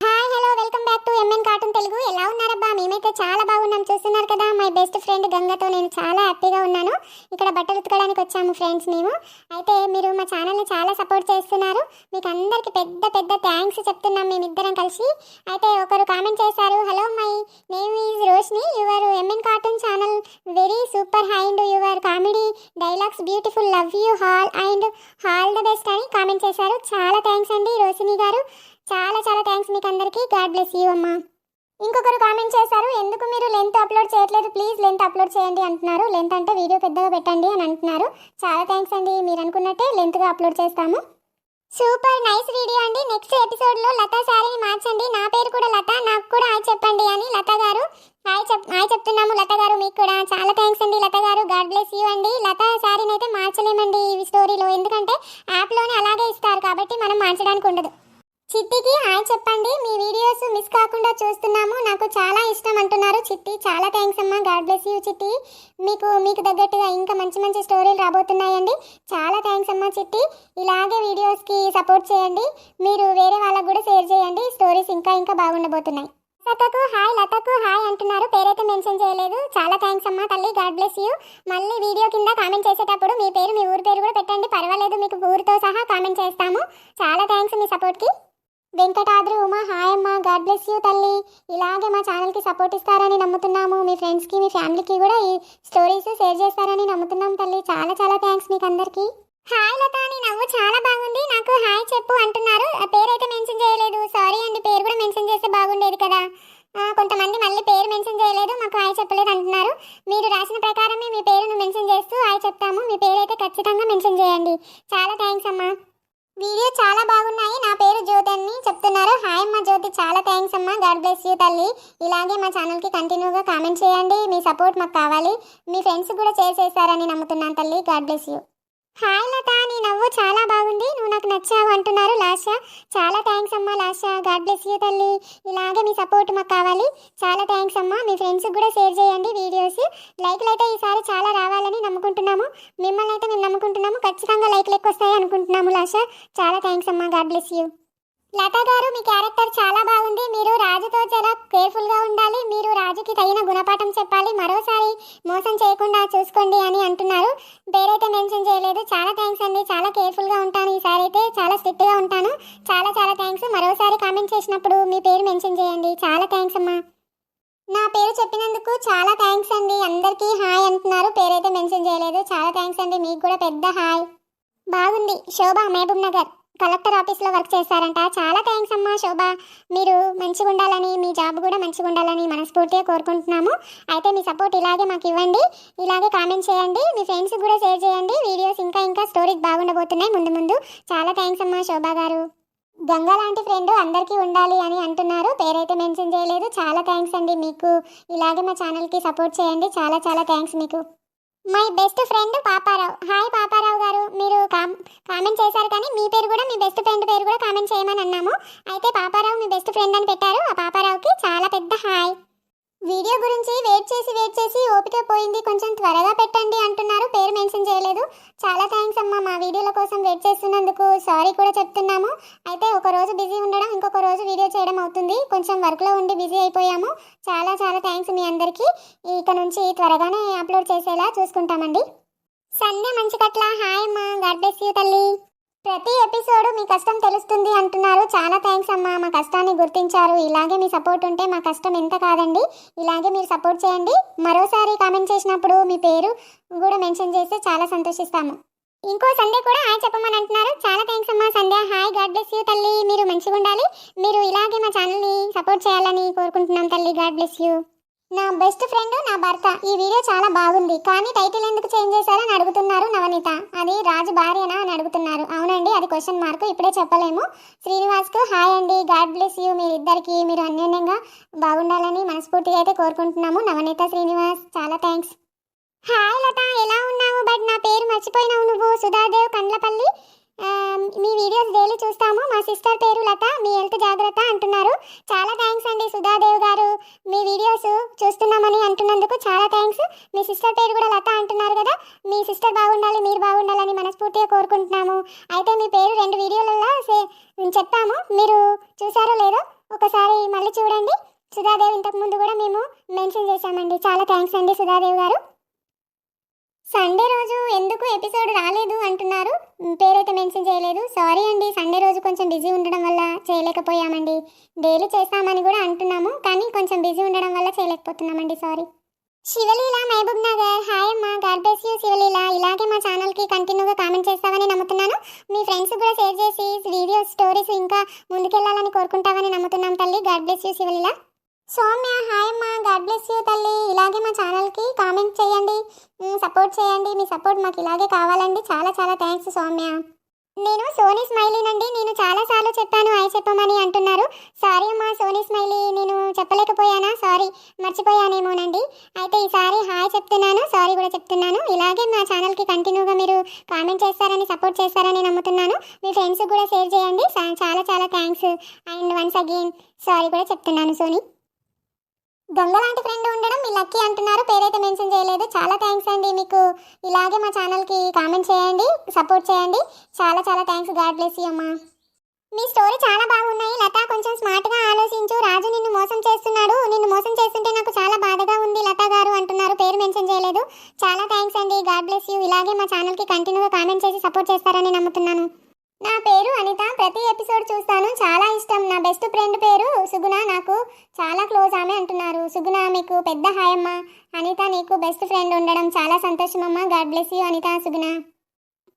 Hi hello welcome back to MN cartoon Telugu ఎలా అయితే చాలా బాగున్నాం. చూస్తున్నారు కదా మై బెస్ట్ ఫ్రెండ్ గంగతో నేను చాలా హ్యాపీగా ఉన్నాను. ఇక్కడ బట్టలు ఉతకడానికి వచ్చాము ఫ్రెండ్స్ మేము. అయితే మీరు మా ఛానల్ని చాలా సపోర్ట్ చేస్తున్నారు. మీకు అందరికీ పెద్ద పెద్ద థ్యాంక్స్ చెప్తున్నాం మేమిద్దరం కలిసి. అయితే ఒకరు కామెంట్ చేశారు hello my name is Roshni your MN cartoon channel very super and your comedy dialogues beautiful love you all and all the best అని కామెంట్ చేశారు. చాలా థ్యాంక్స్ అండి రోషిని గారు. చాలా చాలా థ్యాంక్స్ మీకు అందరికీ గాడ్ బ్లెస్ యూ అమ్మా. ఇంకొకరు కామెంట్ చేశారు ఎందుకు మీరు లెంత్ అప్లోడ్ చేయట్లేదు? ప్లీజ్ లెంత్ అప్లోడ్ చేయండి అంటున్నారు. లెంత్ అంటే వీడియో పెద్దగా పెట్టండి అని అంటున్నారు. చాలా థ్యాంక్స్ అండి. మీరు అనుకున్నట్టే లెంత్గా అప్లోడ్ చేస్తాము. సూపర్ నైస్ వీడియో అండి. నెక్స్ట్ ఎపిసోడ్లో లతా శారీని మార్చండి. నా పేరు కూడా లత నాకు కూడా హాయ్ చెప్పండి అని లత గారు హాయ్ చెప్ హాయ్ చెప్తున్నాము లత గారు మీకు కూడా. చాలా థ్యాంక్స్ అండి లత గారు. గాడ్ బ్లెస్ యూ అండి. లత శారీని అయితే మార్చలేమండి ఈ స్టోరీలో ఎందుకంటే యాప్లోనే అలాగే ఇస్తారు కాబట్టి మనం మార్చడానికి ఉండదు. చిట్టికి హాయ్ చెప్పండి. మీ వీడియోస్ మిస్ కాకుండా చూస్తున్నాము. నాకు చాలా ఇష్టం అంటున్నారు చిట్టి. చాలా థ్యాంక్స్ అమ్మా. గాడ్ బ్లెస్ యూ చిట్టి. మీకు మీకు తగ్గట్టుగా ఇంకా మంచి మంచి స్టోరీలు రాబోతున్నాయండి. చాలా థ్యాంక్స్ అమ్మా చిట్టి. ఇలాగే వీడియోస్కి సపోర్ట్ చేయండి. మీరు వేరే వాళ్ళకు కూడా షేర్ చేయండి. స్టోరీస్ ఇంకా ఇంకా బాగుండబోతున్నాయి. లతకు హాయ్ లతకు హాయ్ అంటున్నారు. పేరైతే మెన్షన్ చేయలేదు. చాలా థ్యాంక్స్ అమ్మా తల్లి. గాడ్ బ్లెస్ యూ మళ్ళీ వీడియో కింద కామెంట్ చేసేటప్పుడు మీ పేరు మీ ఊరి పేరు కూడా పెట్టండి. పర్వాలేదు మీకు ఊరితో సహా కామెంట్ చేస్తాము. చాలా థ్యాంక్స్ మీ సపోర్ట్కి వెంకటాద్రి ఉమా హాయ్ అమ్మ గాడ్ బ్లెస్ యూ తల్లి. ఇలాగే మా ఛానల్కి సపోర్ట్ ఇస్తారని నమ్ముతున్నాము. మీ ఫ్రెండ్స్కి మీ ఫ్యామిలీకి కూడా ఈ స్టోరీస్ షేర్ చేస్తారని నమ్ముతున్నాం తల్లి. చాలా చాలా థ్యాంక్స్ మీకు అందరికీ. హాయ్ లత నీ నవ్వు చాలా బాగుంది. నాకు హాయ్ చెప్పు అంటున్నారు. ఆ పేరైతే మెన్షన్ చేయలేదు. సారీ అండి పేరు కూడా మెన్షన్ చేస్తే బాగుండేది కదా. కొంతమంది మళ్ళీ పేరు మెన్షన్ చేయలేదు మాకు హాయ్ చెప్పలేదు అంటున్నారు. మీరు రాసిన ప్రకారమే మీ పేరును మెన్షన్ చేస్తూ హాయ్ చెప్తాము. మీ పేరు అయితే ఖచ్చితంగా మెన్షన్ చేయండి. చాలా థ్యాంక్స్ అమ్మా. వీడియో చాలా బాగున్నాయి. నా పేరు జ్యోతి అని చెప్తున్నారు. హాయ్ అమ్మ జ్యోతి. చాలా థ్యాంక్స్ అమ్మా. గాడ్ బ్లెస్ యూ తల్లి. ఇలాగే మా ఛానల్కి కంటిన్యూగా కామెంట్ చేయండి. మీ సపోర్ట్ మాకు కావాలి. మీ ఫ్రెండ్స్ కూడా షేర్ నమ్ముతున్నాను తల్లి. God bless you. Hi Latha నీ నవ్వు చాలా బాగుంది. నువ్వు నాకు నచ్చావు అంటున్నారు లాష చాలా థ్యాంక్స్ అమ్మా లాష గాడ్ బ్లెస్ యూ తల్లి. ఇలాగే మీ సపోర్ట్ మాకు కావాలి. చాలా థ్యాంక్స్ అమ్మా. మీ ఫ్రెండ్స్కి కూడా షేర్ చేయండి వీడియోస్ లైక్లు అయితే ఈసారి చాలా రావాలని నమ్ముకుంటున్నాము. మిమ్మల్ని అయితే మేము నమ్ముకుంటున్నాము. ఖచ్చితంగా లైక్లు ఎక్కువ వస్తాయి అనుకుంటున్నాము లాష చాలా థ్యాంక్స్ అమ్మా. గాడ్ బ్లెస్ యూ లతా గారు మీ క్యారెక్టర్ చాలా బాగుంది. మీరు రాజుతో చాలా కేర్ఫుల్గా ఉండాలి. మీరు రాజుకి తగిన గుణపాఠం చెప్పాలి. మరోసారి మోసం చేయకుండా చూసుకోండి అని అంటున్నారు. పేరైతే మెన్షన్ చేయలేదు. చాలా థ్యాంక్స్ అండి. చాలా కేర్ఫుల్గా ఉంటాను. ఈసారి అయితే చాలా స్ట్రిక్ట్గా ఉంటాను. చాలా చాలా థ్యాంక్స్. మరోసారి కామెంట్ చేసినప్పుడు మీ పేరు మెన్షన్ చేయండి. చాలా థ్యాంక్స్ అమ్మా. నా పేరు చెప్పినందుకు చాలా థ్యాంక్స్ అండి. అందరికీ హాయ్ అంటున్నారు. పేరైతే మెన్షన్ చేయలేదు. చాలా థ్యాంక్స్ అండి. మీకు కూడా పెద్ద హాయ్. బాగుంది. శోభ మహబూబ్ నగర్. కలెక్టర్ ఆఫీస్లో వర్క్ చేస్తారంట. చాలా థ్యాంక్స్ అమ్మా శోభ. మీరు మంచిగా ఉండాలని మీ జాబ్ కూడా మంచిగా ఉండాలని మనస్ఫూర్తిగా కోరుకుంటున్నాము. అయితే మీ సపోర్ట్ ఇలాగే మాకు ఇవ్వండి. ఇలాగే కామెంట్ చేయండి. మీ ఫ్రెండ్స్కి కూడా షేర్ చేయండి. వీడియోస్ ఇంకా ఇంకా స్టోరీస్ బాగుండబోతున్నాయి ముందు ముందు. చాలా థ్యాంక్స్ అమ్మా శోభ గారు. గంగా లాంటి ఫ్రెండ్ అందరికీ ఉండాలి అని అంటున్నారు. పేరైతే మెన్షన్ చేయలేదు. చాలా థ్యాంక్స్ అండి మీకు. ఇలాగే మా ఛానల్కి సపోర్ట్ చేయండి. చాలా చాలా థ్యాంక్స్ మీకు. My best friend Paparao. Hi Paparao garu. మీరు కామెంట్ చేశారు కానీ మీ పేరు కూడా మీ బెస్ట్ ఫ్రెండ్ పేరు కూడా కామెంట్ చేయమని అన్నాము అయితే పాపారావు మీ బెస్ట్ ఫ్రెండ్ అని పెట్టారు ఆ పాపారావుకి చాలా పెద్ద హాయ్ వీడియో గురించి వెయిట్ చేసి వెయిట్ చేసి ఓపిక పోయింది కొంచెం త్వరగా పెట్టండి అంటున్నారు పేరు మెన్షన్ చేయలేదు చాలా థ్యాంక్స్ అమ్మా మా వీడియోల కోసం వెయిట్ చేస్తున్నందుకు సారీ కూడా చెప్తున్నాము అయితే ఒక రోజు బిజీ ఉండడం ఇంకొక రోజు వీడియో చేయడం అవుతుంది కొంచెం వర్క్లో ఉండి బిజీ అయిపోయాము చాలా చాలా థ్యాంక్స్ మీ అందరికీ ఇక నుంచి త్వరగానే అప్లోడ్ చేసేలా చూసుకుంటామండి సండే మంచి కట్ల హాయ్ అమ్మా గాడ్ బ్లెస్ యూ తల్లి ప్రతి ఎపిసోడ్ మీ కష్టం తెలుస్తుంది అంటున్నారు చాలా థ్యాంక్స్ అమ్మా మా కష్టాన్ని గుర్తించారు ఇలాగే మీ సపోర్ట్ ఉంటే మా కష్టం ఎంత కాదండి ఇలాగే మీరు సపోర్ట్ చేయండి మరోసారి కామెంట్ చేసినప్పుడు మీ పేరు కూడా మెన్షన్ చేస్తే చాలా సంతోషిస్తాము. ఇంకో సండే కూడా హాయ్ చెప్పమని అంటున్నారు. చాలా థ్యాంక్స్ అమ్మా Sandhya. Hi God bless you తల్లి. మీరు మంచిగా ఉండాలి మీరు ఇలాగే మా ఛానల్ని సపోర్ట్ చేయాలని కోరుకుంటున్నాం తల్లి. గాడ్ బ్లెస్ యూ నా బెస్ట్ ఫ్రెండ్ నా భర్త. ఈ వీడియో చాలా బాగుంది. కానీ టైటిల్ ఎందుకు చేంజ్ చేశారని అడుగుతున్నారు నవనీత. అది రాజు భార్యనా అని అడుగుతున్నారు. అవునండి అది క్వశ్చన్ మార్క్ ఇప్పుడే చెప్పలేము. శ్రీనివాస్కు హాయ్ అండి. God bless you. మీరిద్దరికి మీరు అన్యోన్యంగా బాగుండాలని మనస్ఫూర్తిగా అయితే కోరుకుంటున్నాము. నవనీత శ్రీనివాస్ చాలా థ్యాంక్స్ హాయ్ లత ఎలా ఉన్నావు? బట్ నా పేరు మర్చిపోయినావు నువ్వు. సుధాదేవ్ కండ్లపల్లి. మీ వీడియోస్ డైలీ చూస్తాము. మా సిస్టర్ పేరు లత మీ హెల్త్ జాగ్రత్త అంటున్నారు. చాలా థ్యాంక్స్ అండి సుధాదేవ్ గారు. మీ వీడియోస్ చూస్తున్నామని అంటున్నందుకు చాలా థ్యాంక్స్ మీ సిస్టర్ పేరు కూడా లత అంటున్నారు కదా. మీ సిస్టర్ బాగుండాలి మీరు బాగుండాలని మనస్ఫూర్తిగా కోరుకుంటున్నాము. అయితే మీ పేరు రెండు వీడియోలలో చెప్పాము. మీరు చూసారో లేదో ఒకసారి మళ్ళీ చూడండి. సుధాదేవ్ ఇంతకు ముందు కూడా మేము మెన్షన్ చేశామండి. చాలా థ్యాంక్స్ అండి సుధాదేవ్ గారు. సండే రోజు ఎందుకు ఎపిసోడ్ రాలేదు అంటున్నారు? పేరైతే మెన్షన్ చేయలేదు. సారీ అండి సండే రోజు కొంచెం బిజీ ఉండడం వల్ల చేయలేకపోయామండి. డైలీ చేస్తామని కూడా అంటున్నాము కానీ కొంచెం బిజీ ఉండడం వల్ల చేయలేకపోతున్నామండి సారీ. శివలీల మహబూబ్ నగర్ హాయ్ అమ్మా గాడ్ బ్లెస్ యూ శివలీల. ఇలాగే మా ఛానల్కి కంటిన్యూగా కామెంట్ చేస్తావని నమ్ముతున్నాను. మీ ఫ్రెండ్స్ కూడా షేర్ చేసి వీడియోస్ స్టోరీస్ ఇంకా ముందుకెళ్ళాలని కోరుకుంటావని నమ్ముతున్నాం తల్లి. God bless you Sivaleela. Soumya hi అమ్మా. గాడ్ బ్లెస్ యూ తల్లి. ఇలాగే మా ఛానల్కి కామెంట్ చేయండి. సపోర్ట్ చేయండి. మీ సపోర్ట్ మాకు ఇలాగే కావాలండి. చాలా చాలా థ్యాంక్స్ సౌమ్య. నేను సోనీ స్మైలీనండి నేను చాలా సార్లు చెప్పాను హాయ్ చెప్పమని అంటున్నారు. సారీ అమ్మా సోనీ స్మైలీ. నేను చెప్పలేకపోయానా? సారీ. మర్చిపోయానేమోనండి అయితే ఈసారి హాయ్ చెప్తున్నాను సారీ కూడా చెప్తున్నాను. ఇలాగే మా ఛానల్కి కంటిన్యూగా మీరు కామెంట్ చేస్తారని సపోర్ట్ చేస్తారని నమ్ముతున్నాను. మీ ఫ్రెండ్స్ కూడా షేర్ చేయండి. చాలా చాలా thanks. And once again sorry కూడా చెప్తున్నాను సోనీ. గంగ లాంటి ఫ్రెండ్ ఉండడం మీ లక్కీ అంటున్నారు. పేరైతే మెన్షన్ చేయలేదు. చాలా థ్యాంక్స్ అండి మీకు. ఇలాగే మా ఛానల్కి కామెంట్ చేయండి సపోర్ట్ చేయండి. చాలా చాలా థ్యాంక్స్ గాడ్ బ్లెస్ యూ అమ్మా. మీ స్టోరీ చాలా బాగున్నాయి. లత కొంచెం స్మార్ట్గా ఆలోచించు. రాజు నిన్ను మోసం చేస్తున్నాడు. నిన్ను మోసం చేస్తుంటే నాకు చాలా బాధగా ఉంది లత గారు అంటున్నారు. పేరు మెన్షన్ చేయలేదు. చాలా థ్యాంక్స్ అండి. గాడ్ బ్లెస్ యూ ఇలాగే మా ఛానల్కి కంటిన్యూగా కామెంట్ చేసి సపోర్ట్ చేస్తారని నమ్ముతున్నాను. నా పేరు అనిత. ప్రతి ఎపిసోడ్ చూస్తాను. చాలా ఇష్టం. నా బెస్ట్ ఫ్రెండ్ పేరు సుగుణ. నాకు చాలా క్లోజ్ ఆమె అంటున్నారు. సుగుణ మీకు పెద్ద హాయ్ అమ్మ. అనిత నీకు బెస్ట్ ఫ్రెండ్ ఉండడం చాలా సంతోషం అమ్మ. God bless you Anitha Suguna.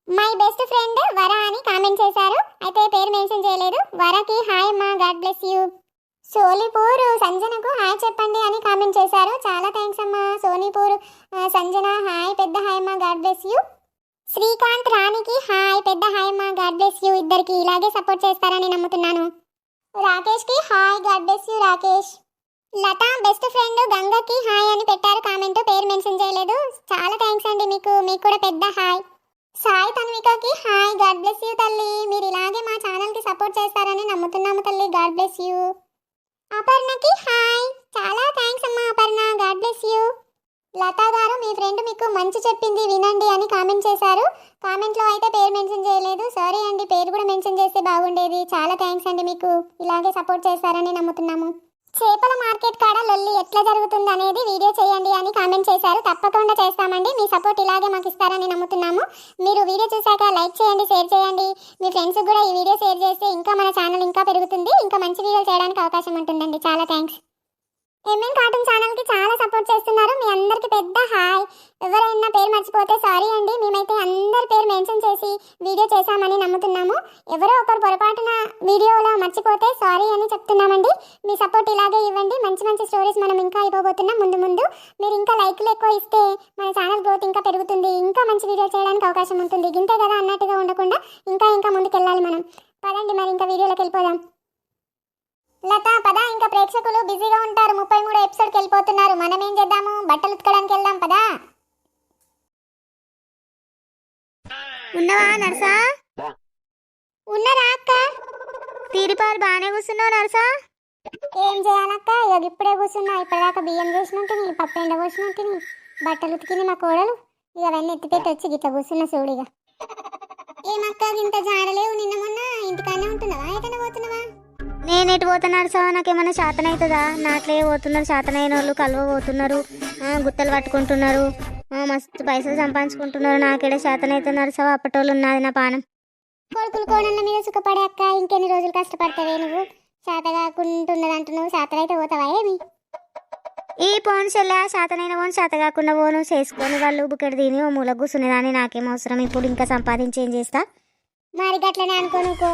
My best friend Vara అని కామెంట్ చేశారు. అయితే పేరు మెన్షన్ చేయలేదు. వరకి హాయ్ అమ్మ. God bless you. సోలిపూర్ సంజనకు హాయ్ చెప్పండి అని కామెంట్ చేశారు. చాలా థ్యాంక్స్ అమ్మా. సోనిపూర్ సంజన హాయ్. పెద్ద హాయ్ అమ్మ. God bless you. శ్రీకాంత్ రాణికి హాయ్ పెద్ద హాయ్ మా గాడ్ బ్లెస్ యూ. ఇద్దరికి ఇలాగే సపోర్ట్ చేస్తారని నమ్ముతున్నాను. రాకేష్కి hi God bless you Rakesh. Latha best friend గంగకి hi అని పెట్టారు కామెంట్ పేరు మెన్షన్ చేయలేదు. చాలా థ్యాంక్స్ అండి మీకు. మీకు కూడా పెద్ద హాయ్. సాయి తన్వికకి హాయ్ గాడ్ బ్లెస్ యూ తల్లి. మీరు ఇలాగే మా ఛానల్కి సపోర్ట్ చేస్తారని నమ్ముతున్నాము తల్లి. God bless you. అపర్ణకి హాయ్. చాలా థ్యాంక్స్ అమ్మా Aparna. God bless you. Latha garu me friend మీకు మంచి చెప్పింది వినండి అని కామెంట్ చేశారు. కామెంట్లో అయితే పేరు మెన్షన్ చేయలేదు. సారీ అండి పేరు కూడా మెన్షన్ చేస్తే బాగుండేది. చాలా థ్యాంక్స్ అండి మీకు. ఇలాగే సపోర్ట్ చేస్తారని నమ్ముతున్నాము. చేపల మార్కెట్ కాడ లొల్లి ఎట్లా జరుగుతుంది అనేది వీడియో చేయండి అని కామెంట్ చేశారు. తప్పకుండా చేస్తామండి. మీ సపోర్ట్ ఇలాగే మాకు ఇస్తారని నమ్ముతున్నాము. మీరు వీడియో చూశాక లైక్ చేయండి షేర్ చేయండి. మీ ఫ్రెండ్స్కి కూడా ఈ వీడియో షేర్ చేస్తే ఇంకా మన ఛానల్ ఇంకా పెరుగుతుంది. ఇంకా మంచి వీడియోలు చేయడానికి అవకాశం ఉంటుందండి. చాలా థ్యాంక్స్. ఎంఎన్ కార్టూన్ ఛానల్కి చాలా సపోర్ట్ చేస్తున్నారు. మీ అందరికి పెద్ద హాయ్. ఎవరైనా పేరు మర్చిపోతే సారీ అండి. మేమైతే అందరి పేరు మెన్షన్ చేసి వీడియో చేశామని నమ్ముతున్నాము. ఎవరో ఒకరు పొరపాటున వీడియోలో మర్చిపోతే సారీ అని చెప్తున్నామండి. మీ సపోర్ట్ ఇలాగే ఇవ్వండి. మంచి మంచి స్టోరీస్ మనం ఇంకా ఇవ్వబోతున్నాం ముందు ముందు. మీరు ఇంకా లైక్లు ఎక్కువ ఇస్తే మన ఛానల్ గ్రోత్ ఇంకా పెరుగుతుంది. ఇంకా మంచి వీడియో చేయడానికి అవకాశం ఉంటుంది. గింతే కదా అన్నట్టుగా ఉండకుండా ఇంకా ఇంకా ముందుకెళ్ళాలి మనం. పదండి మరి ఇంకా వీడియోలోకి వెళ్ళిపోదాం. లత పద. ఇంకా ప్రేక్షకులు బిజీగా ఉంటారు. ఎపిసోడ్కి వెళ్ళిపోతున్నారు. మనం ఏం చేద్దాము? బట్టలు ఉతకడానికి వెళ్దాం పదా? ఉన్నవా నర్సా? ఉన్నరా అక్క? తీరిపాలు బాగానే కూర్చున్నావు నర్సా? ఏం చేయాలక్క ఇక ఇప్పుడే కూర్చున్నా. ఇప్పటిదాకా బియ్యం చేసినట్టు పప్పు ఎండ పోసినట్టు బట్టలు ఉతికింది మా కోడలు. ఇక అవన్నీ ఎత్తిపెట్టి వచ్చి గిట్ల కూర్చున్న చూడిగా ఏమక్క ఇంత జాడలేవు నిన్న మొన్న? ఇంటికానే ఉంటున్నావా? నేను ఎటు పోతా నర్సా నాకేమన్నా శాతం అవుతుందా? నాట్లే పోతున్నారు శాతనైన వాళ్ళు కలువ పోతున్నారు గుత్తలు పట్టుకుంటున్నారు మస్తు పైసలు సంపాదించుకుంటున్నారు నాకేడే శాతం అవుతుంది నర్సా అప్పటోళ్ళు ఉన్నది నా పానం. కొడుకులు కోడళ్ళ మీద సుఖపడే అక్క ఇంకెన్ని రోజులు కష్టపడతావే నువ్వు? శాత కాకుంటున్నది అంటున్నావు శాతలైతే పోతావా ఏమి? ఈ పోను చెల్లె శాతనైన పోను శాత కాకుండా పోను చేసుకొని వాళ్ళు బుకెట్ తిని ఓ మూల కూర్చునేదాన్ని నాకేం అవసరం? ఇప్పుడు ఇంకా సంపాదించి ఏం చేస్తా? మరి గట్లనే అనుకో నువ్వు.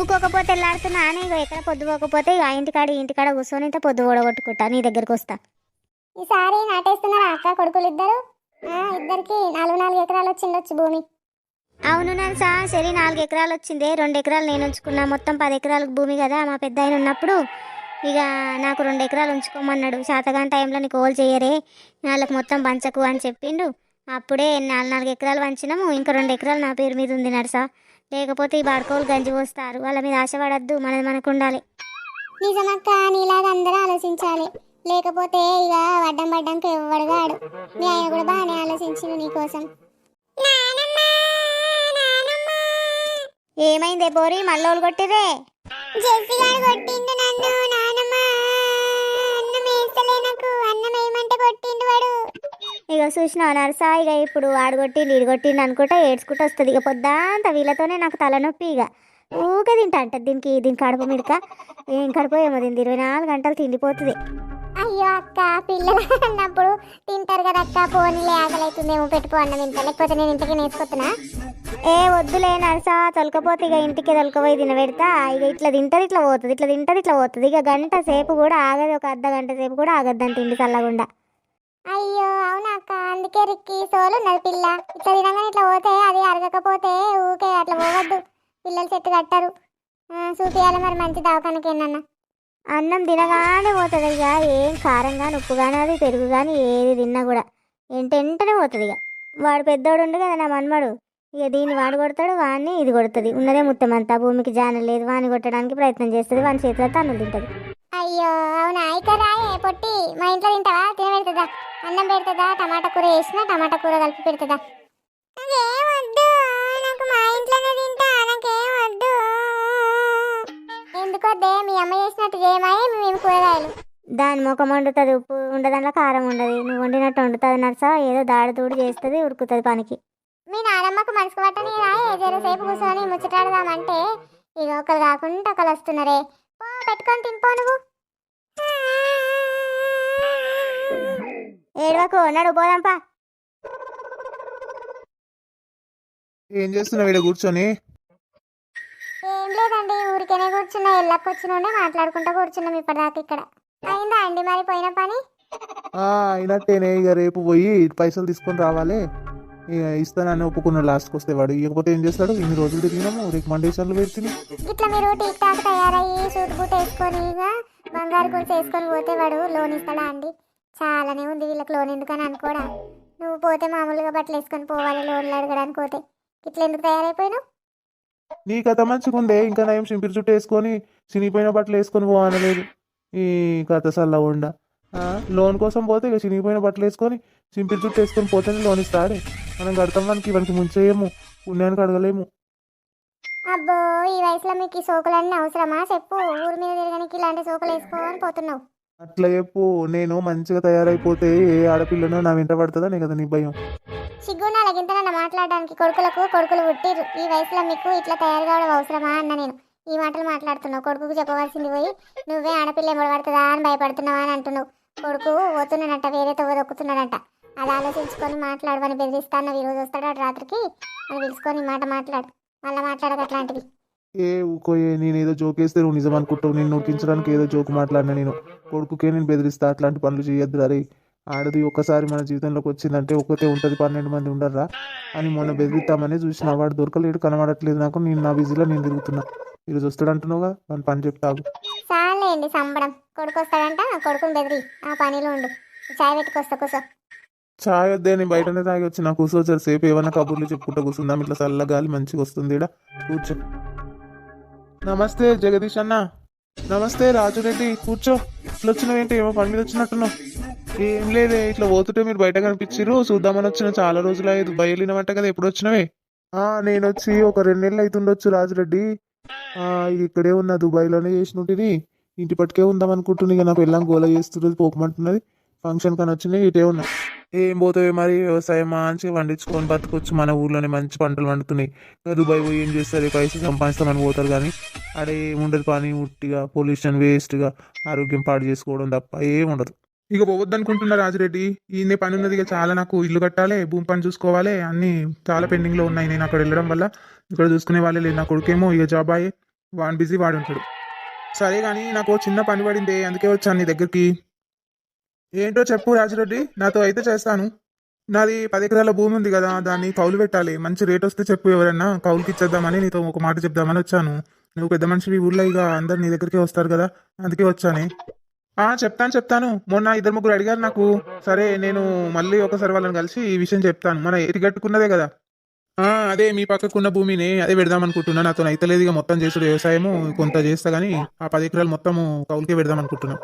ఊకోకపోతే వెళ్ళాడుతున్నా అని ఇగో ఎక్కడ పొద్దు పోకపోతే ఇక ఆ ఇంటికాడ ఇంటికాడ కూర్చొని ఇంత పొద్దు ఓడగొట్టుకుంటా నీ దగ్గరకు వస్తా. ఈసారి నాటేస్తున్నారా అక్క కొడుకులు ఇద్దరు ఇద్దరికి నాలుగు నాలుగు ఎకరాలు వచ్చిండొచ్చు భూమి. అవును నన్సా సరే నాలుగు ఎకరాలు వచ్చింది రెండు ఎకరాలు నేను ఉంచుకున్నా. మొత్తం పది ఎకరాలకు భూమి కదా మా పెద్ద ఆయన ఉన్నప్పుడు ఇక నాకు రెండు ఎకరాలు ఉంచుకోమన్నాడు. శాతగాని టైంలో నీకు ఓల్ చేయరే వాళ్ళకి మొత్తం పంచకు అని చెప్పిండు. అప్పుడే నాలుగు నాలుగు ఎకరాలు వంచినాము ఇంకా రెండు ఎకరాలు నా పేరు మీద ఉంది నర్సా లేకపోతే ఈ బాడుకోలు గంజి పోస్తారు. వాళ్ళ మీద ఆశపడద్దు మనది మనకు ఉండాలి నిజమక్క నీలాగా అందరూ ఆలోచించాలి. లేకపోతే ఇక వడ్డం పడ్డంకి ఎవ్వడుగాడు మీ ఆయన కూడా బాగానే ఆలోచించిండు నీకోసం. ఏమైందే పోరి? మల్లోలు కొట్టిరే జెస్సీ గారు కొట్టిండు నన్ను నానమ్మ. నాకు అన్నం వేయమంటే కొట్టిండు వాడు? ఇక చూసిన నరసా ఇక ఇప్పుడు వాడు కొట్టిండు ఇడు కొట్టిండు అనుకుంటా ఏడ్చుకుంటూ వస్తుంది. ఇక పొద్దాంత వీళ్ళతోనే నాకు తలనొప్పి ఇక ఊక తింటా అంట దీనికి దీని కడుపు మిడక. ఏం కడుపు ఏమో దీనికి? ఇరవై నాలుగు గంటలు తిండిపోతుంది. అయ్యో అక్క పిల్లలు అన్నప్పుడు తింటారు కదా అక్క పోనీలే ఆకలి అవుతుందేమో పెట్టుకో అన్నం ఇంత లేకపోతే నేను ఇంటికి నేర్చుకొస్తున్నా ఏ వద్దులే నరసా తొలకపోతే ఇక ఇంటికి తొలకపోయి తినబెడతా ఇక ఇట్లా తింటది ఇట్లా పోతుంది ఇట్లా తింటది ఇట్లా పోతుంది. ఇక గంట సేపు కూడా ఆగదు ఒక అర్ధ గంట సేపు కూడా ఆగద్దని తిండి చల్లగుండా అయ్యో అవునా అక్క? అందుకే రిక్కి సోలు ఉన్నది పిల్ల. ఇట్లా తినగానే ఇట్లా పోతే అది అరగకపోతే ఊకే అట్లా పోవద్దు. పిల్లలు చెట్టు కట్టరు. చూపియాలి మరి మంచి దవాఖానకి ఏనన్నా అన్నం తినగానే పోతుంది ఇక. ఏం కారం కానీ ఉప్పు కానీ అది పెరుగు కానీ ఏది తిన్నా కూడా. ఎంటెంటనే పోతుంది ఇక. వాడు పెద్దోడు ఉండు కదా నా మన్మడు. ఇక దీన్ని వాడు కొడతాడు వాడిని ఇది కొడుతుంది. ఉన్నదే ముత్తమంతా భూమికి జానం లేదు వాడిని కొట్టడానికి ప్రయత్నం చేస్తుంది వాని చేతిలో తన్నులు తింటుంది. అయ్యో అవునా? రాయే పొట్టి. మా ఇంట్లో తింటావా? తినబెడుతుందా? అన్నం పెడుతుందా? టమాటా కూర వేసినా టమాటా కూర కలిపి పెడుతుందా? నాకేం వద్దు. నాకు మా ఇంట్లోనే మీ అమ్మ చేసినట్టు చేయమాయే మేము కూరగాయలు. దాని ముఖం వండుతుంది ఉప్పు ఉండదంలో కారం ఉండదు. నువ్వు వండినట్టు వండుతుంది నర్సా ఏదో దాడి తూడు చేస్తుంది ఉరుకుతుంది పనికి. మీ నానమ్మకు మనసుకు పట్టని జరసేపు కూర్చొని ముచ్చటాడదామంటే ఇక ఒకరు కాకుండా ఒకరు వస్తున్నారే. పో పెట్టుకొని తినిపో నువ్వు. ఏడవకు నడు పోదాంపా ఏం చేస్తున్నావు ఇక్కడ కూర్చొని? ఊరికేనే కూర్చున్నా ఎల్లకి వచ్చిన మాట్లాడుకుంటూ కూర్చున్నాం ఇప్పటిదాకా ఇక్కడ. అయిందా అండి మరి పోయిన పని? అయినట్టేనే ఇక రేపు పోయి పైసలు తీసుకొని రావాలి. ఇస్తానని ఒప్పుకున్న లాస్ట్కి వస్తే వాడు. ఇకపోతే ఏం చేస్తాడు? ఇన్ని రోజులు తిరిగినాము రికమెండేషన్లు పెడుతుంది. ఇట్లా మీరు టీక్ టాక్ తయారయ్యి సూట్ బూట్ వేసుకొని ఇక బంగారు గురించి వేసుకొని పోతే వాడు లోన్ ఇస్తాడా అండి? చాలానే ఉంది వీళ్ళకి లోన్ ఎందుకని అనుకోడా? నువ్వు పోతే మామూలుగా బట్టలు వేసుకొని పోవాలి లోన్లు అడగడానికి పోతే. ఇట్లా ఎందుకు తయారైపోయినావు? నీ కథ మంచిగుందే ఇంకా నయం సింపిరి చుట్టూ వేసుకొని చినిగిపోయిన బట్టలు వేసుకొని పోవనలేదు ఈ కథ సల్ల ఉండ లోన్ కోసం పోతే ఇక చినిగిపోయిన బట్టలు వేసుకొని సింపిరి చుట్టూ వేసుకొని పోతేనే లోన్ ఇస్తాడే మనం కడతాం మనకి ఇవన్నీ ముంచేయము. పుణ్యానికి అడగలేము. అబ్బో ఈ వయసులో మీకు ఈ సోకులన్నీ అవసరమా? చెప్పు ఊరి మీద తిరగడానికి ఇలాంటి సోకులు వేసుకోవాలని పోతున్నావు. అట్లా చెప్పు. నేను మంచిగా తయారైపోతే ఏ ఆడపిల్లనో నా వెంట పడుతుందా కదా నీ భయం. సిగ్గుండా అలాగింతనన్న మాట్లాడడానికి కొడుకులకు కొడుకులు పుట్టిరు ఈ వయసులో మీకు ఇట్లా తయారు కావడం అవసరమా అన్న నేను. ఈ మాటలు మాట్లాడుతున్నావు. కొడుకుకు చెప్పవలసింది పోయి నువ్వే ఆడపిల్ల ఎమ్మడబడుతుందా అని భయపడుతున్నావా అని అంటున్నావు. కొడుకు పోతున్నాడంట వేరే తవ్వ దొక్కుతున్నాడంట అది ఆలోచించుకొని మాట్లాడమని బెదిరిస్తాను ఈరోజు వస్తాడు రాత్రికి. అని పిలుచుకొని ఈ మాట మాట్లాడు. మళ్ళీ మాట్లాడక అట్లాంటివి ఏ ఊకోయే నేను ఏదో జోకేస్తే నువ్వు నిజం అనుకుంటావు. నేను నొక్కించడానికి ఏదో జోక్ మాట్లాడినా నేను. కొడుకుకే నేను బెదిరిస్తా అట్లాంటి పనులు చేయొద్దు అరే ఆడది ఒక్కసారి మన జీవితంలోకి వచ్చిందంటే ఒకతే ఉంటుంది పన్నెండు మంది ఉండర్రా అని మొన్న బెదిరిస్తామని చూసిన. వాడు దొరకలేడు కనబడట్లేదు నాకు. నేను నా బిజీలో నేను తిరుగుతున్నా. ఈరోజు వస్తాడు అంటున్నావుగా వాని పని చెప్తావు చాలేండి సంబడం కొడుకు వస్తాడంట కొడుకుని బెదిరి. ఆ పనిలో ఉండు. చాయ్ పెట్టుకొస్తా కూసో. చాయ్ వద్దే నేను బయటనే తాగి వచ్చి నాకు కూర్చోచ్చారు సేపు ఏమన్నా కబుర్లు చెప్పుకుంటా కూర్చుందాం ఇట్లా చల్ల గాలి మంచిగా వస్తుంది కూర్చో. నమస్తే జగదీష్ అన్న. నమస్తే రాజురెడ్డి కూర్చో. ఇట్లా వచ్చినావేంటి ఏమో పని మీద వచ్చినట్టున్నావు. ఏం లేదే ఇట్లా పోతుంటే మీరు బయట కనిపించారు చూద్దామని వచ్చిన చాలా రోజులు అయ్యేది. బయలుదేరినవంట కదా ఎప్పుడు వచ్చినవే? ఆ నేను వచ్చి ఒక రెండు నెలలు అవుతుండొచ్చు రాజురెడ్డి ఆ ఇక్కడే ఉన్నా దుబాయ్లోనే చేసినట్టుది ఇంటి పట్టుకే ఉందాం అనుకుంటున్నా. ఇక నా పిల్లం గోల చేస్తున్నది పోకమంటున్నది. ఫంక్షన్ కానీ వచ్చినాయి ఇటే ఉన్నా. ఏం పోతాయి మరి? వ్యవసాయం మంచిగా పండించుకొని బతకొచ్చు. మన ఊర్లోనే మంచి పంటలు పండుతున్నాయి. ఇంకా దుబాయ్ పోయి ఏం చేస్తారు? పైసలు సంపాదిస్తామని పోతారు కానీ అడే ఏముండదు పని ఉట్టిగా పొల్యూషన్ వేస్ట్గా ఆరోగ్యం పాడు చేసుకోవడం తప్ప ఏముండదు ఇక పోవద్దు అనుకుంటున్నా రాజురెడ్డి. ఈయనే పని ఉన్నది ఇక చాలా నాకు ఇల్లు కట్టాలి భూమి పని చూసుకోవాలి. అన్ని చాలా పెండింగ్లో ఉన్నాయి. నేను అక్కడ వెళ్ళడం వల్ల ఇక్కడ చూసుకునే వాళ్ళే లేదు నా కొడుకేమో ఇక జాబ్ అయ్యే వాడు బిజీ వాడు ఉంటాడు. సరే కానీ నాకు చిన్న పని పడింది అందుకే వచ్చాను నీ దగ్గరికి. ఏంటో చెప్పు రాజిరెడ్డి. నాతో అయితే చేస్తాను. నాది పది ఎకరాల భూమి ఉంది కదా దాన్ని కౌలు పెట్టాలి. మంచి రేట్ వస్తే చెప్పు ఎవరన్నా. కౌలుకి ఇచ్చేద్దామని నీతో ఒక మాట చెప్దామని వచ్చాను. నువ్వు పెద్ద మనిషివి ఊర్లో ఇక అందరు నీ దగ్గరికి వస్తారు కదా. అందుకే వచ్చానే. ఆ చెప్తాను చెప్తాను. మొన్న ఇద్దరు ముగ్గురు అడిగారు నాకు సరే నేను మళ్ళీ ఒకసారి వాళ్ళని కలిసి ఈ విషయం చెప్తాను. మన ఎరిగట్టుకున్నదే కదా. ఆ అదే మీ పక్కకున్న భూమిని అదే పెడదాం అనుకుంటున్నా. నాతో అయితే ఇక మొత్తం చేసుడు వ్యవసాయము కొంత చేస్తా కానీ ఆ పది ఎకరాలు మొత్తము కౌలుకే పెడదాం అనుకుంటున్నాను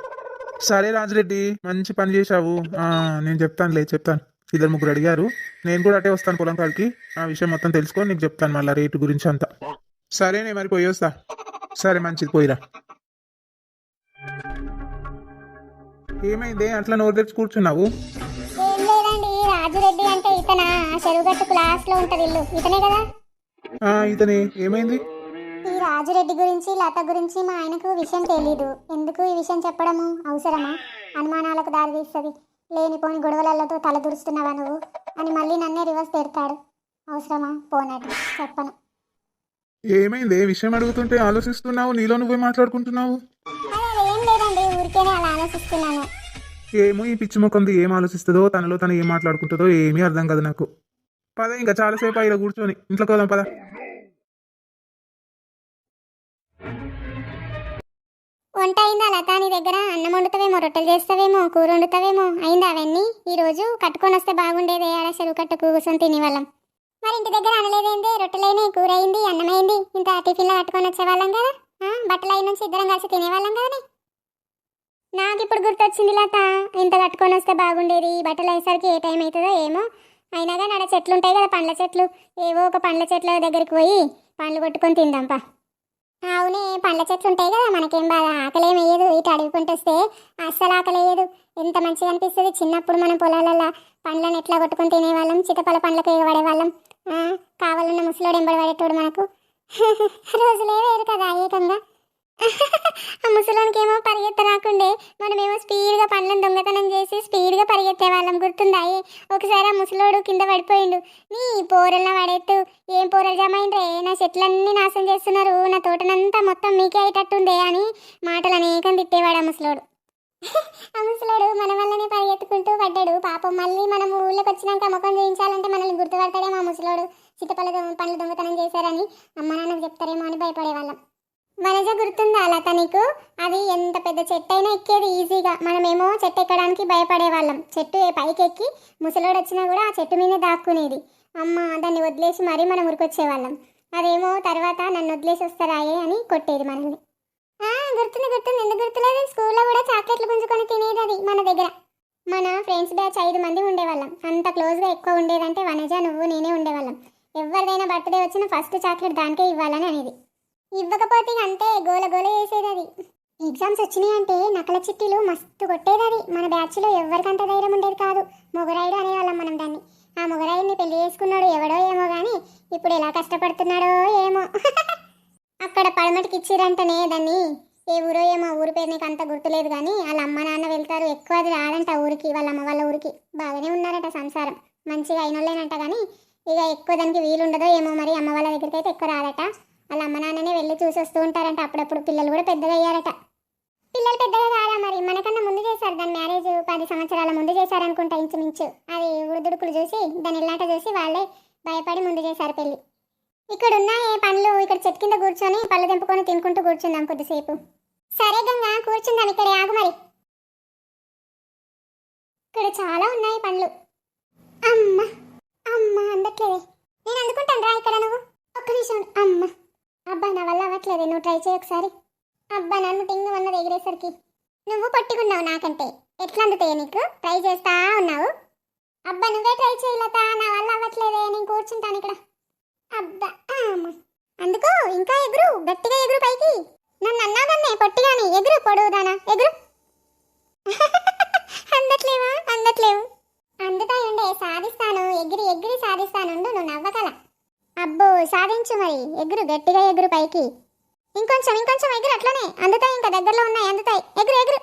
సరే రాజురెడ్డి మంచి పని చేశావు. నేను చెప్తానులే చెప్తాను. ఇద్దరు ముగ్గురు అడిగారు. నేను కూడా అటే వస్తాను పొలం కాడికి. ఆ విషయం మొత్తం తెలుసుకొని నీకు చెప్తాను మళ్ళీ రేటు గురించి అంతా. సరేనే మరి పోయి వస్తా. సరే మంచిది పోయిరా. ఏమైంది? అట్లా నోరు తెచ్చి కూర్చున్నావు? ఏం లేదండి రాజురెడ్డి అంటే ఇతన? చెరువుగట్టు క్లాస్లో ఉంటది ఇల్లు. ఇతనే కదా? ఆ, ఇతనే. ఏమైంది? రాజురెడ్డి గురించి లత గురించి మా ఆయనకు విషయం తెలీదు. ఎందుకు ఈ విషయం చెప్పడము? అవసరమా? అనుమానాలకు దారి తీస్తుంది. లేనిపోని గొడవలతో తల దురుస్తున్నావా నువ్వు? అని మళ్ళీ నన్నే రివర్స్ పెడతాడు అవసరమా? పోనట్టు చెప్పను. ఏమైంది? ఏ విషయం అడుగుతుంటే ఆలోచిస్తున్నావు? నీలో నువ్వే మాట్లాడుకుంటున్నావు? ఏం లేదండి. ఊరికేనే అలా ఆలోచిస్తున్నాను. ఏమో ఈ పిచ్చి ముఖంది ఏం ఆలోచిస్తుందో తనలో తను ఏం మాట్లాడుకుంటుందో ఏమీ అర్థం కాదు నాకు. పద ఇంకా చాలాసేపు ఇలా కూర్చొని. ఇంట్లోకి పోదాం పద. వంట అయిందా లత నీ దగ్గర? అన్నం వండుతావేమో రొట్టెలు చేస్తావేమో కూర వండుతావేమో అయిందా అవన్నీ? ఈరోజు కట్టుకొని వస్తే బాగుండేది ఆడ చెరువు కట్టుకు కూర్చొని తినేవాళ్ళం. మరి ఇంటి దగ్గర అనలేదేందే? రొట్టెలైన కూర అయింది అన్నం అయింది ఇంత టిఫిన్లో కట్టుకొని వచ్చేవాళ్ళం కదా? బట్టలు అయిన నుంచి ఇద్దరం కలిసి తినేవాళ్ళం కదా నాకు ఇప్పుడు గుర్తొచ్చింది లత ఇంత కట్టుకొని వస్తే బాగుండేది బట్టలు అయ్యేసరికి ఏ టైం అవుతుందో ఏమో? అయినా కానీ ఆడ చెట్లు ఉంటాయి కదా పండ్ల చెట్లు. ఏవో ఒక పండ్ల చెట్ల దగ్గరికి పోయి పండ్లు కొట్టుకొని తిందాంపా అవునే పండ్ల చెట్లు ఉంటాయి కదా మనకేం బాధ? ఆకలేం వేయదు. ఇటు అడుగుకుంటూ వస్తే అస్సలు ఆకలేయదు ఎంత మంచిగా అనిపిస్తుంది. చిన్నప్పుడు మనం పొలాలలో పండ్లను ఎట్లా కొట్టుకొని తినేవాళ్ళం? చితపల పండ్లకు ఎగబడేవాళ్ళం. ఆ, కావాలన్న ముసలోడు ఎంబడి పడేటోడు మనకు. రోజులే వేరు కదా ఏకంగా. ఆ ముసలోనికి ఏమో పరిగెత్త రాకుండే మనమేమో స్పీడ్గా పనులను దొంగతనం చేసి స్పీడ్గా పరిగెత్తే వాళ్ళం గుర్తుందాయి. ఒకసారి ఆ ముసలోడు కింద పడిపోయిండు. నీ పోరల్లో పడేట్టు ఏం పోరలు జమ నా చెట్లన్నీ నాశనం చేస్తున్నారు. నా తోటనంతా మొత్తం మీకే అయ్యేటట్టుందే అని మాటలు అనేకం తిట్టేవాడు ఆ ముసలోడు. ఆ ముసలోడు మన వల్లనే పరిగెత్తుకుంటూ పడ్డాడు. పాపం మళ్ళీ మనం ఊళ్ళోకి వచ్చినాక ముఖం చేయించాలంటే మనల్ని గుర్తుపడతాడేమో ఆ ముసలోడు. చిత్తపల్ల పనులు పండ్లు దొంగతనం చేశారని అమ్మ నాన్నకు చెప్తారేమో అని భయపడేవాళ్ళం. వనజ గుర్తుందా లత నీకు? అది ఎంత పెద్ద చెట్టు అయినా ఎక్కేది ఈజీగా. మనమేమో చెట్టు ఎక్కడానికి భయపడేవాళ్ళం. చెట్టు ఏ పైకి ఎక్కి ముసలోడు వచ్చినా కూడా ఆ చెట్టు మీదే దాక్కునేది. అమ్మ దాన్ని వదిలేసి మరీ మనం ఉరికొచ్చేవాళ్ళం అదేమో తర్వాత నన్ను వదిలేసి వస్తారాయే అని కొట్టేది మనల్ని. గుర్తుంది గుర్తుంది. ఎందుకు గుర్తులేదు? స్కూల్లో కూడా చాక్లెట్లు గుంజుకొని తినేది అది మన దగ్గర. మన ఫ్రెండ్స్ బ్యాచ్ ఐదు మంది ఉండేవాళ్ళం. అంత క్లోజ్గా ఎక్కువ ఉండేదంటే వనజ నువ్వు నేనే ఉండేవాళ్ళం. ఎవరిదైనా బర్త్డే వచ్చిన ఫస్ట్ చాక్లెట్ దానికే ఇవ్వాలని అనేది. ఇవ్వకపోతే అంతే గోల గోల చేసేది అది ఎగ్జామ్స్ వచ్చినాయి అంటే నకల చిట్టీలు మస్తు కొట్టేది అది మన బ్యాచ్లో ఎవరికంత ధైర్యం ఉండేది కాదు. మొగరాయుడు అనేవాళ్ళం మనం దాన్ని. ఆ మొగరాయుడిని పెళ్ళి చేసుకున్నాడు ఎవడో ఏమో కానీ ఇప్పుడు ఎలా కష్టపడుతున్నాడో ఏమో. అక్కడ పడమటికి ఇచ్చిరంటనే దాన్ని. ఏ ఊరో ఏమో ఊరి పేరు నీకు అంత గుర్తులేదు కానీ వాళ్ళ అమ్మ నాన్న వెళ్తారు. ఎక్కువ అది రాదంట ఊరికి వాళ్ళ అమ్మ వాళ్ళ ఊరికి. బాగానే ఉన్నారట సంసారం. మంచిగా అయినోళ్ళేనంట కానీ ఇక ఎక్కువ దానికి వీలుండదో ఏమో మరి అమ్మ వాళ్ళ దగ్గరికి అయితే ఎక్కువ రాదట. వాళ్ళ అమ్మ నాన్ననే వెళ్ళి చూసి వస్తూ ఉంటారంట. అప్పుడప్పుడు పిల్లలు కూడా పెద్దగా అయ్యారట. పిల్లలు పెద్దగా కాదా మరి? మనకన్నా ముందు చేశారు. దాని మ్యారేజ్ పది సంవత్సరాల ముందు చేశారనుకుంటా ఇంచుమించు. అది ఉడుదుడుకులు చూసి దాని ఇల్లాట చూసి వాళ్ళే భయపడి ముందు చేశారు పెళ్ళి. ఇక్కడ ఉన్నాయి పనులు ఇక్కడ చెట్టు కింద కూర్చొని పళ్ళు తెంపుకొని తినుకుంటూ కూర్చుందాం కొద్దిసేపు. సరే గంగా కూర్చుందాం ఇక్కడ ఆగు మరి. ఇక్కడ చాలా ఉన్నాయి పండ్లు అమ్మ అమ్మ అందట్లేదే. నేను అందుకుంటాను రా ఇక్కడ నువ్వు. ఒక్క నిమిషం అమ్మ. అబ్బా నా వల్ల అవ్వట్లేదే నువ్వు ట్రై చేయి ఒకసారి. అబ్బా నన్ను టింగు అన్నది ఎగిరేసరికి. నువ్వు పట్టుకున్నావు నాకంటే. ఎట్లా అందుతాయి నీకు? ట్రై చేస్తా ఉన్నావు. అబ్బా నువ్వే ట్రై చేయలత నా వల్ల అవ్వట్లేదే నేను కూర్చుంటాను ఇక్కడ. అబ్బా అందుకు అందుకో ఇంకా ఎగురు గట్టిగా ఎగురు పైకి. నన్ను అన్నాదన్నే పొట్టిగాని ఎగురు పొడుగుదానా ఎగురు. అందట్లేవా? అందట్లేవు. అందుతాయుండే సాధిస్తాను ఎగిరి ఎగిరి సాధిస్తానుండు నువ్వు నవ్వగల. అబ్బో సాధించు మరి. ఎగురు గట్టిగా ఎగురు పైకి. ఇంకొంచెం ఇంకొంచెం ఎగురు అట్లనే. అందుతాయి ఇంకా దగ్గరలో ఉన్నాయి అందుతాయి. ఎగురు ఎగురు.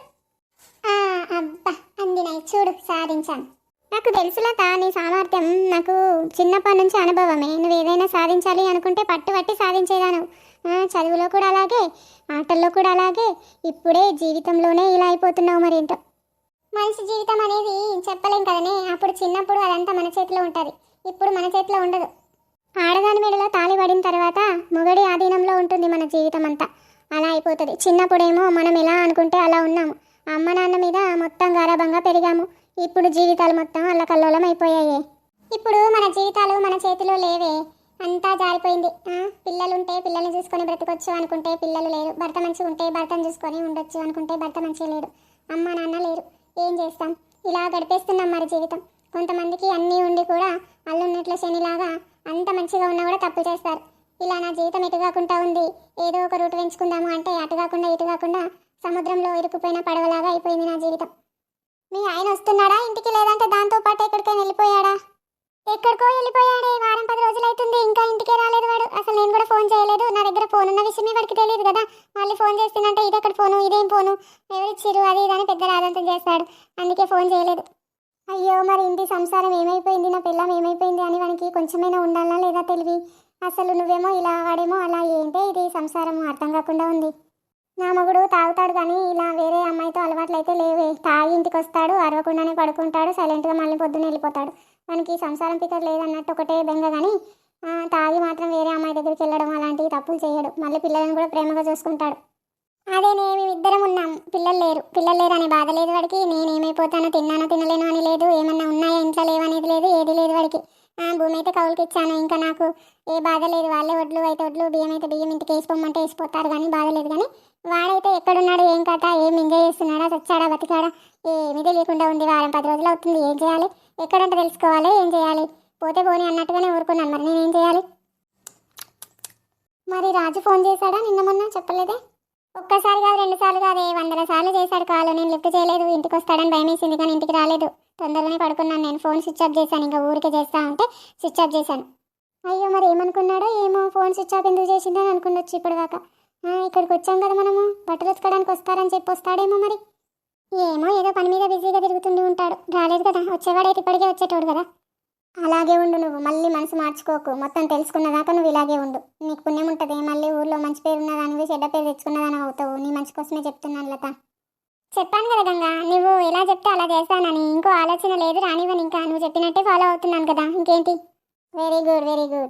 అబ్బా అందినాయి చూడు సాధించాను. నాకు తెలుసులత నీ సామర్థ్యం నాకు చిన్నప్పటి నుంచి అనుభవమే. నువ్వు ఏదైనా సాధించాలి అనుకుంటే పట్టు పట్టి సాధించేదాను. చదువులో కూడా అలాగే ఆటల్లో కూడా అలాగే. ఇప్పుడే జీవితంలోనే ఇలా అయిపోతున్నావు మరేంటో. మనిషి జీవితం అనేది చెప్పలేం కదనే. అప్పుడు చిన్నప్పుడు అదంతా మన చేతిలో ఉంటుంది. ఇప్పుడు మన చేతిలో ఉండదు. ఆడదాని మెడలో తాళి పడిన తర్వాత మొగడి ఆధీనంలో ఉంటుంది మన జీవితం అంతా అలా అయిపోతుంది. చిన్నప్పుడేమో మనం ఎలా అనుకుంటే అలా ఉన్నాము. అమ్మ నాన్న మీద మొత్తం గారాభంగా పెరిగాము. ఇప్పుడు జీవితాలు మొత్తం అల్లకల్లోలం అయిపోయాయి. ఇప్పుడు మన జీవితాలు మన చేతిలో లేవే. అంతా జారిపోయింది. పిల్లలుంటే పిల్లల్ని చూసుకొని బ్రతకొచ్చు అనుకుంటే పిల్లలు లేరు. భర్త మంచిగా ఉంటే భర్తను చూసుకొని ఉండొచ్చు అనుకుంటే భర్త మంచిగా లేడు. అమ్మ నాన్న లేరు. ఏం చేస్తాం? ఇలా గడిపేస్తున్నాం మరి జీవితం. కొంతమందికి అన్నీ ఉండి కూడా అల్లున్నట్ల శని తప్పు చేస్తారు. ఇలా నా జీవితం ఎటు కాకుండా ఉంది. ఏదో ఒక రూట్ పెంచుకుందాము అంటే అటు కాకుండా ఇటు కాకుండా సముద్రంలో ఇరుక్కుపోయిన పడవలాగా అయిపోయింది నా జీవితం. మీ ఆయన వస్తున్నాడా? ఇంటికి లేదంటే దాంతో పాటు ఎక్కడికైనా వెళ్ళిపోయాడా? ఎక్కడికో వెళ్ళిపోయాడే. వారం పది రోజులు అవుతుంది ఇంకా ఇంటికే రాలేదు వాడు. అసలు నేను కూడా ఫోన్ చేయలేదు. నా దగ్గర ఫోన్ ఉన్న విషయమే వాడికి తెలియదు కదా. మళ్ళీ ఫోన్ చేస్తున్నంటే ఇది ఎక్కడ ఫోను? ఇదేం ఫోను? ఎవరిచ్చిరు అది ఇది అని పెద్ద రాదంతం చేస్తాడు. అందుకే ఫోన్ చేయలేదు. అయ్యో మరి ఇంటి సంసారం ఏమైపోయింది? నా పిల్లం ఏమైపోయింది? అని వానికి కొంచెమైనా ఉండాలా లేదా తెలివి? అసలు నువ్వేమో ఇలా వాడేమో అలా ఏంటే ఇది? సంసారం అర్థం కాకుండా ఉంది. నా మగుడు తాగుతాడు కానీ ఇలా వేరే అమ్మాయితో అలవాట్లు అయితే లేవే. తాగి ఇంటికి వస్తాడు అరవకుండానే పడుకుంటాడు సైలెంట్గా మళ్ళీ పొద్దున్న వెళ్ళిపోతాడు. మనకి సంసారం పికర్ లేదన్నట్టు ఒకటే బెంగ కానీ తాగి మాత్రం వేరే అమ్మాయి దగ్గరికి వెళ్ళడం అలాంటివి తప్పులు చేయడు. మళ్ళీ పిల్లలను కూడా ప్రేమగా చూసుకుంటాడు. అదే మేము ఇద్దరం ఉన్నాం. పిల్లలు లేరు. పిల్లలు లేరు అనే బాధ లేదు వాడికి. నేనేమైపోతానో తిన్నానో తినలేను అని లేదు. ఏమన్నా ఉన్నాయా? ఇంట్లో లేవనేది లేదు. ఏది లేదు వాడికి. భూమి అయితే కౌలుకి ఇచ్చాను. ఇంకా నాకు ఏ బాధ లేదు. వాళ్ళే వడ్లు అయితే వడ్లు బియ్యం అయితే బియ్యం ఇంటికి వేసుకోమంటే వేసిపోతారు కానీ బాధ లేదు కానీ వాడైతే ఎక్కడున్నాడు? ఏం కథ? ఏం ఎంజాయ్ చేస్తున్నాడా? చచ్చాడా? బతికాడా? ఏమీ తెలియకుండా ఉంది. వారం పది రోజులు అవుతుంది. ఏం చేయాలి? ఎక్కడంటే తెలుసుకోవాలి? ఏం చేయాలి? పోతే పోనీ అన్నట్టుగానే ఊరుకున్నాను. మరి నేనేం చేయాలి? మరి రాజు ఫోన్ చేశాడా? నిన్న మొన్న చెప్పలేదే? ఒక్కసారి కాదు రెండు సార్లు కాదు. వందల సార్లు చేశాడు కాల్. నేను లిఫ్ట్ చేయలేదు. ఇంటికి వస్తాడని భయం వేసింది కానీ ఇంటికి రాలేదు. తొందరగానే పడుకున్నాను నేను. ఫోన్ స్విచ్ ఆఫ్ చేశాను. ఇంకా ఊరికే చేస్తా ఉంటే స్విచ్ ఆఫ్ చేశాను. అయ్యో మరి ఏమనుకున్నాడో ఏమో ఫోన్ స్విచ్ ఆఫ్ ఎందుకు చేసిందని అని ఇప్పుడు దాకా ఇక్కడికి వచ్చాం కదా మనము. బట్టలు ఉతకడానికి వస్తారని చెప్పి వస్తాడేమో మరి. ఏమో ఏదో పని మీద బిజీగా తిరుగుతుండి ఉంటాడు. రాలేదు కదా. వచ్చేవాడైతే ఇప్పటికే వచ్చేటోడు కదా. అలాగే ఉండు నువ్వు మళ్ళీ మనసు మార్చుకోకు. మొత్తం తెలుసుకున్నదాకా నువ్వు ఇలాగే ఉండు. నీకు పుణ్యం ఉంటుంది మళ్ళీ ఊర్లో మంచి పేరు ఉన్నదానివి చెడ్డ పేరు తెచ్చుకున్నదాని అవుతావు. నీ మంచి కోసమే చెప్తున్నాను లత. చెప్పాను కదా గంగా నువ్వు ఎలా చెప్తే అలా చేస్తానని. ఇంకో ఆలోచన లేదు రానివ్వని ఇంకా. నువ్వు చెప్పినట్టే ఫాలో అవుతున్నాను కదా. ఇంకేంటి? Very good very good